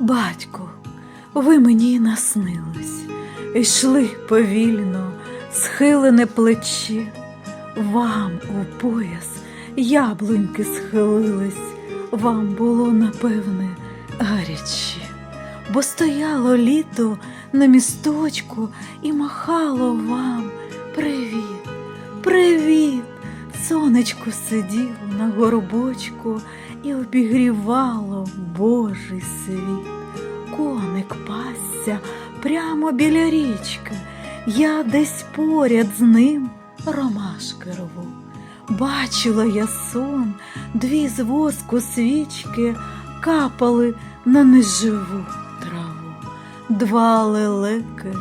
Батьку, ви мені наснились, йшли повільно, схилене плече, вам у пояс яблуньки схилились, вам було, напевне, гаряче, бо стояло літо на місточку і махало вам. Привіт, привіт. Сонечко сиділо на горбочку і обігрівало Божий світ. Коник пасся прямо біля річки. Я десь поряд з ним ромашки рву. Бачила я сон, дві з воску свічки капали на неживу траву. Два лелеки,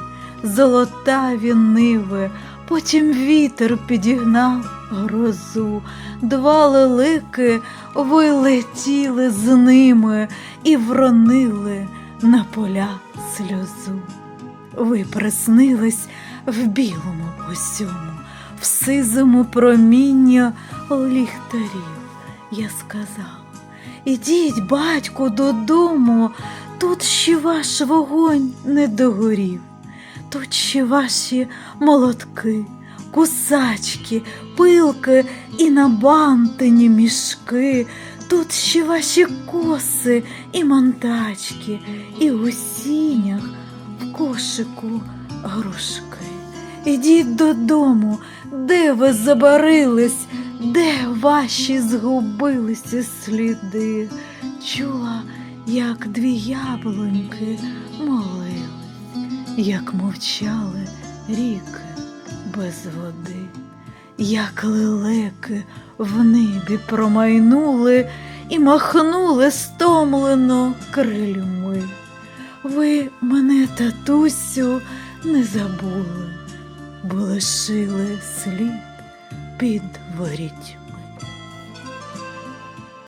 золотаві ниви, потім вітер підігнав грозу. Два лелики вилетіли з ними і вронили на поля сльозу. Ви приснились в білому усьому, в сизому проміння ліхтарів. Я сказав, ідіть, батьку, додому, тут ще ваш вогонь не догорів, тут ще ваші молотки, кусачки, пилки і набантені мішки, тут ще ваші коси і монтачки, і у сінях в кошику грушки. Ідіть додому, де ви забарились, де ваші згубилися сліди. Чула, як дві яблуньки молили, як мовчали ріки без води, як лелеки в небі промайнули і махнули стомлено крильми. Ви мене, татусю, не забули, бо лишили слід під ворітьми.